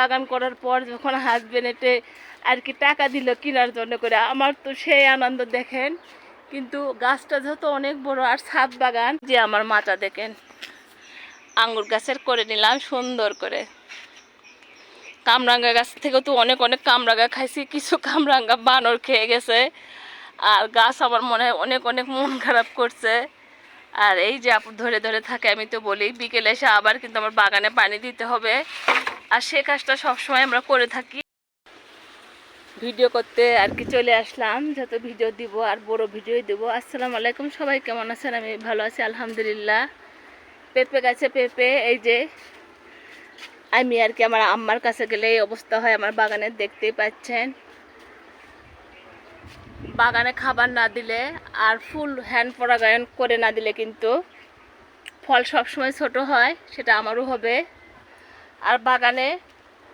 বাগান করার পর যখন হাজবেন্ড এটে আর কি টাকা দিল কেনার জন্য করে, আমার তো সেই আনন্দ দেখেন। কিন্তু গাছটা যেহেতু অনেক বড় আর ছাদ বাগান, যে আমার মাটা দেখেন, আঙ্গুর গাছের করে নিলাম সুন্দর করে। কামরাঙ্গা গাছ থেকেও তো অনেক অনেক কামরাঙ্গা খাইছি, কিছু কামরাঙ্গা বানর খেয়ে গেছে। আর গাছ আমার মনে হয় অনেক অনেক মন খারাপ করছে। আর এই যে আপু ধরে ধরে থাকে, আমি তো বলি, বিকেলে এসে আবার কিন্তু আমার বাগানে পানি দিতে হবে। আর সে কাজটা সবসময় আমরা করে থাকি। ভিডিও করতে আর কি চলে আসলাম, যত ভিডিও দিব আর বড় ভিডিও দিব। আসসালামু আলাইকুম, সবাই কেমন আছেন? আমি ভালো আছি, আলহামদুলিল্লাহ। পেঁপে গাছে পেঁপে, এই যে আমি আর কি আমার আম্মার কাছে গেলে এই অবস্থা হয়, আমার বাগানে দেখতেই পাচ্ছেন। বাগানে খাবার না দিলে আর ফুল হ্যান্ড পরাগায়ন করে না দিলে কিন্তু ফল সবসময় ছোট হয়, সেটা আমারও হবে। আর বাগানে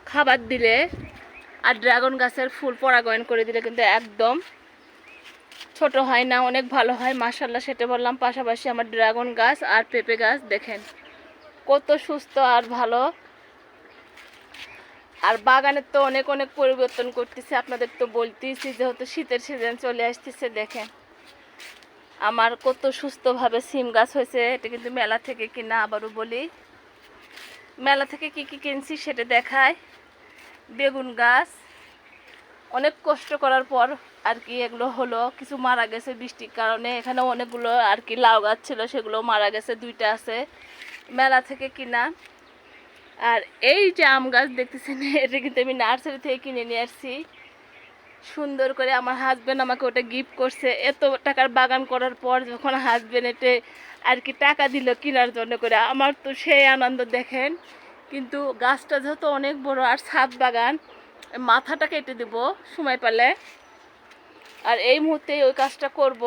খাবার দিলে আর ড্রাগন গাছের ফুল পরাগায়ন করে দিলে কিন্তু একদম ছোট হয় না, অনেক ভালো হয়। মাসাল্লাহ সেটা বললাম। পাশাপাশি আমার ড্রাগন গাছ আর পেঁপে গাছ, দেখেন। কত সুস্থ আর ভালো। আর বাগানের তো অনেক অনেক পরিবর্তন করতেছে। আপনাদের তো বলতেইছি যেহেতু শীতের সিজন চলে আসতেছে, দেখেন। আমার কত সুস্থভাবে সিম গাছ হয়েছে, এটা কিন্তু মেলা থেকে কিনা আবারও বলি। মেলা থেকে কি কি কিনছি সেটা দেখায়। বেগুন গাছ। অনেক কষ্ট করার পর আর কি এগুলো হলো, কিছু মারা গেছে বৃষ্টির কারণে। এখানে অনেকগুলো আর কি লাউ গাছ ছিল, সেগুলো মারা গেছে, দুইটা আছে। মেলা থেকে কিনা। আর এই যে আম গাছ দেখতেছেন, এটা কিন্তু আমি নার্সারি থেকে কিনে নিয়ে আসছি। সুন্দর করে আমার হাজব্যান্ড আমাকে ওটা গিফট করছে। এত টাকার বাগান করার পর যখন হাজব্যান্ড এটে আর কি টাকা দিল কেনার জন্য করে, আমার তো সেই আনন্দ দেখেন। কিন্তু গাছটা যেহেতু অনেক বড় আর ছাদ বাগান, মাথাটা কেটে দিব সময় পেলে। আর এই মুহূর্তে ওই কাজটা করব।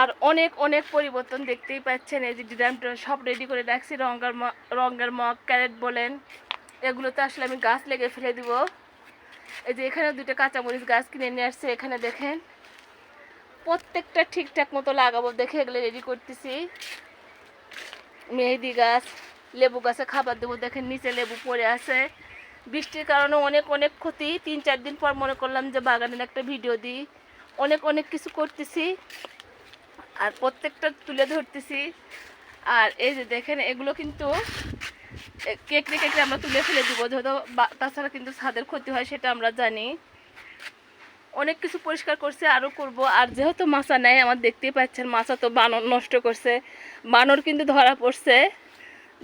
আর অনেক অনেক পরিবর্তন দেখতেই পাচ্ছেন, এই যে ডিজাইনটা সব রেডি করে রাখছি, রঙের রঙের মগ ক্যারেট বলেন। এগুলোতে আসলে আমি গাছ লেগে ফেলে দিব। এই যে এখানে দুটো কাঁচামরিচ গাছ কিনে নিয়ে আসছে, এখানে দেখেন। প্রত্যেকটা ঠিকঠাক মতো লাগাবো দেখে এগুলো রেডি করতেছি। মেহেদি গাছ, লেবু গাছে খাবার দেবো দেখেন, নিচে লেবু পড়ে আছে। বৃষ্টির কারণে অনেক অনেক ক্ষতি। তিন, চার দিন পর মনে করলাম যে বাগানের একটা ভিডিও দিই। অনেক অনেক কিছু করতেছি। আর প্রত্যেকটা তুলে ধরতেছি। আর এই যে দেখেন, এগুলো কিন্তু কেকড়ে কেকড়ে আমরা তুলে ফেলে দিব। যেহেতু তাছাড়া কিন্তু ছাদের ক্ষতি হয়, সেটা আমরা জানি। অনেক কিছু পরিষ্কার করছে, আরও করব। আর যেহেতু মাছা নেয় আমার দেখতেই পাচ্ছেন মাছা তো বানর নষ্ট করছে। বানর কিন্তু ধরা পড়ছে।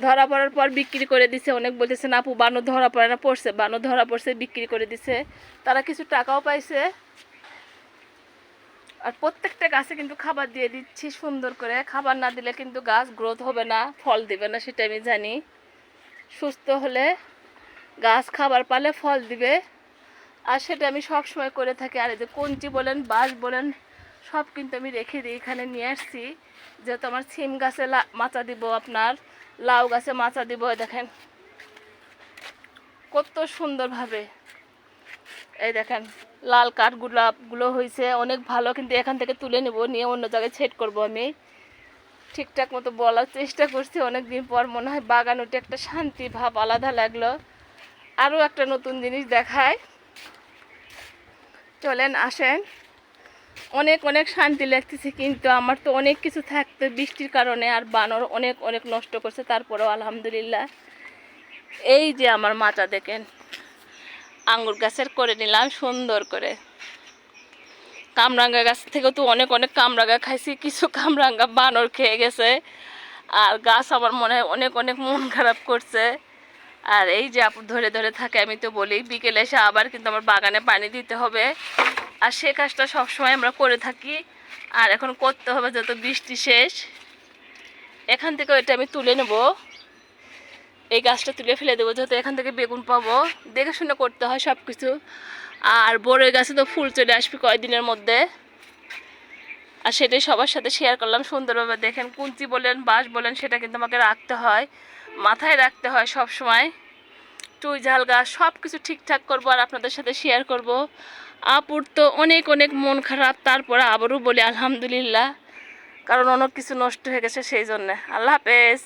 ধরা পড়ার পর বিক্রি করে দিছে। অনেক বলতেছে, না আপু, বানর ধরা পড়ে না, পড়ছে। বানর ধরা পড়ছে, বিক্রি করে দিছে। তারা কিছু টাকাও পাইছে। আর প্রত্যেকটা গাছে কিন্তু খাবার দিয়ে দিচ্ছি সুন্দর করে। খাবার না দিলে কিন্তু গাছ গ্রোথ হবে না, ফল দিবে না, সেটা আমি জানি। সুস্থ হলে গাছ খাবার পালে ফল দিবে। আর সেটা আমি সব সময় করে থাকি। আর এই যে কঞ্চি বলেন, বাঁশ বলেন, সব কিন্তু আমি রেখে দিই। এখানে নিয়ে আসছি। যেহেতু আমার সিম গাছে মাচা দিব আপনার, লাউ গাছে মাচা দিব দেখেন। কত সুন্দরভাবে। এই দেখেন, লাল কাঠ গোলাপগুলো হয়েছে অনেক ভালো, কিন্তু এখান থেকে তুলে নেব, নিয়ে অন্য জায়গায় সেট করব আমি। ঠিকঠাক মতো বলার চেষ্টা করছি। অনেক দিন পর মনে হয় বাগান উঠে একটা শান্তি ভাব আলাদা লাগল। আরও একটা নতুন জিনিস দেখায়। চলেন, আসেন। অনেক অনেক শান্তি লাগতেছে কিন্তু আমার তো অনেক কিছু থাকতো বৃষ্টির কারণে আর বানর অনেক অনেক নষ্ট করছে, তারপরেও আলহামদুলিল্লাহ। এই যে আমার মাচা দেখেন। আঙ্গুর গাছের করে নিলাম সুন্দর করে। কামরাঙ্গা গাছ থেকেও তো অনেক অনেক কামরাঙ্গা খাইছি, কিছু কামরাঙ্গা বানর খেয়ে গেছে। আর গাছ আমার মনে হয় অনেক অনেক মন খারাপ করছে। আর এই যে আপু ধরে ধরে থাকে, আমি তো বলি, বিকেলে এসে আবার কিন্তু আমার বাগানে পানি দিতে হবে। আর সে কাজটা সবসময় আমরা করে থাকি। আর এখন করতে হবে যত বৃষ্টি শেষ। এখান থেকে এটা আমি তুলে নেব। এই গাছটা তুলে ফেলে দেবো যেহেতু এখান থেকে বেগুন পাবো। দেখে শুনে করতে হয় সব কিছু আর বড়ই গাছে তো ফুল চলে আসবে কয়েকদিনের মধ্যে। আর সেটাই সবার সাথে শেয়ার করলাম। সুন্দরভাবে দেখেন কুঞ্চি বলেন, বাঁশ বলেন, সেটা কিন্তু আমাকে রাখতে হয়। মাথায় রাখতে হয় সব সময় টুই ঝাল গাছ সব কিছু ঠিকঠাক করব আর আপনাদের সাথে শেয়ার করব। আপুর তো অনেক অনেক মন খারাপ, তারপরে আবারও বলি আলহামদুলিল্লাহ। কারণ অনেক কিছু নষ্ট হয়ে গেছে সেই জন্যে। আল্লাহ হাফেজ।